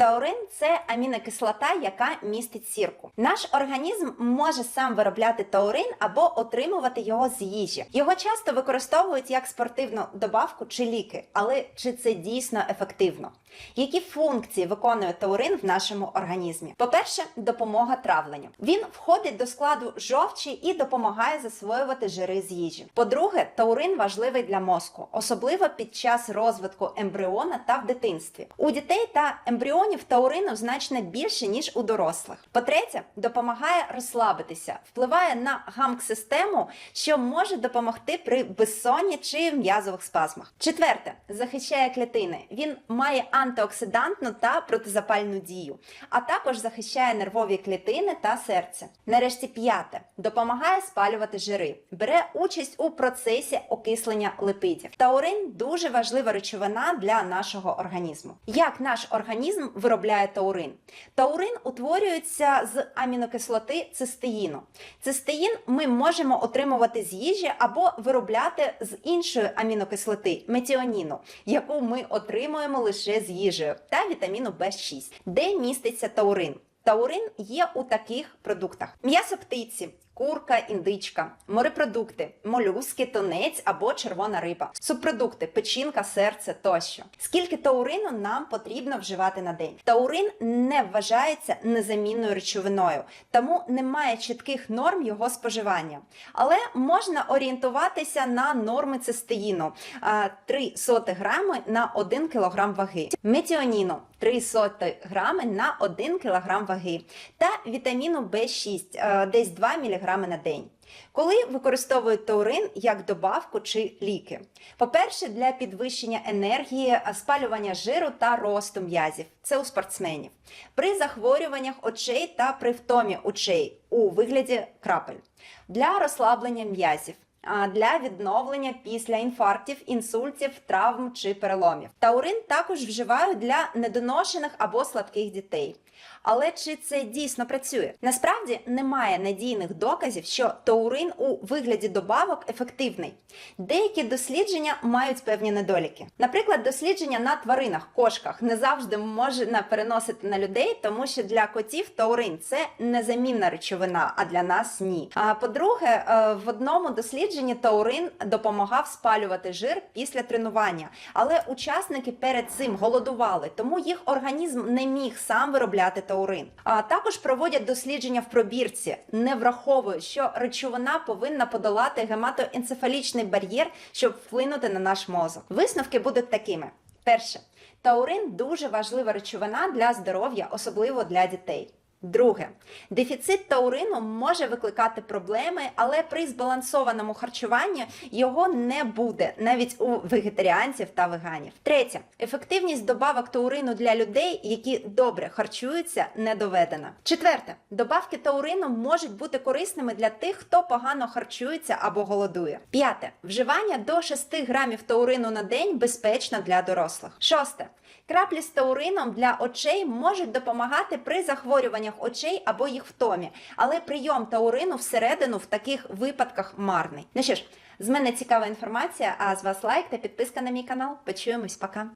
Таурин це амінокислота, яка містить сірку. Наш організм може сам виробляти таурин або отримувати його з їжі. Його часто використовують як спортивну добавку чи ліки, але чи це дійсно ефективно? Які функції виконує таурин в нашому організмі? По-перше, допомога травленню. Він входить до складу жовчі і допомагає засвоювати жири з їжі. По-друге, таурин важливий для мозку, особливо під час розвитку ембріона та в дитинстві. У дітей та ембріонів таурину значно більше ніж у дорослих. По-третє, допомагає розслабитися, впливає на гамк-систему, що може допомогти при безсонні чи м'язових спазмах. Четверте, захищає клітини. Він має антиоксидантну та протизапальну дію, а також захищає нервові клітини та серце. Нарешті п'яте допомагає спалювати жири, бере участь у процесі окислення липидів. Таурин дуже важлива речовина для нашого організму. Як наш організм виробляє таурин? Таурин утворюється з амінокислоти цистеїну. Цистеїн ми можемо отримувати з їжі або виробляти з іншої амінокислоти метіоніну, яку ми отримуємо лише з їжею, та вітаміну В6, де міститься таурин. Таурин є у таких продуктах: м'ясо птиці, курка, індичка, морепродукти, молюски, тунець або червона риба, субпродукти, печінка, серце тощо. Скільки таурину нам потрібно вживати на день? Таурин не вважається незамінною речовиною, тому немає чітких норм його споживання. Але можна орієнтуватися на норми цистеїну 3 соти грами на 1 кг ваги, метіоніну 3 соти грами на 1 кг ваги та вітаміну В6 десь 2 мг на день. Коли використовують таурин як добавку чи ліки? По-перше, для підвищення енергії, спалювання жиру та росту м'язів. Це у спортсменів. При захворюваннях очей та при втомі очей у вигляді крапель. Для розслаблення м'язів. Для відновлення після інфарктів, інсультів, травм чи переломів. Таурин також вживають для недоношених або слабких дітей. Але чи це дійсно працює? Насправді немає надійних доказів, що таурин у вигляді добавок ефективний. Деякі дослідження мають певні недоліки. Наприклад, дослідження на тваринах, кошках не завжди можна переносити на людей, тому що для котів таурин це незамінна речовина, а для нас ні. А по-друге, е, в одному дослідженні таурин допомагав спалювати жир після тренування, але учасники перед цим голодували, тому їх організм не міг сам виробляти таурин. А також проводять дослідження в пробірці, не враховують, що речовина повинна подолати гематоенцефалічний бар'єр, щоб вплинути на наш мозок. Висновки будуть такими: перше, таурин дуже важлива речовина для здоров'я, особливо для дітей. Друге, дефіцит таурину може викликати проблеми, але при збалансованому харчуванні його не буде навіть у вегетаріанців та веганів. Третє, ефективність добавок таурину для людей, які добре харчуються, не доведена. Четверте, добавки таурину можуть бути корисними для тих, хто погано харчується або голодує. П'яте, вживання до 6 грамів таурину на день безпечно для дорослих. Шосте. Краплі з таурином для очей можуть допомагати при захворюваннях очей або їх втомі, але прийом таурину всередину в таких випадках марний. Ну що ж, з мене цікава інформація, а з вас лайк та підписка на мій канал. Почуємось, пока.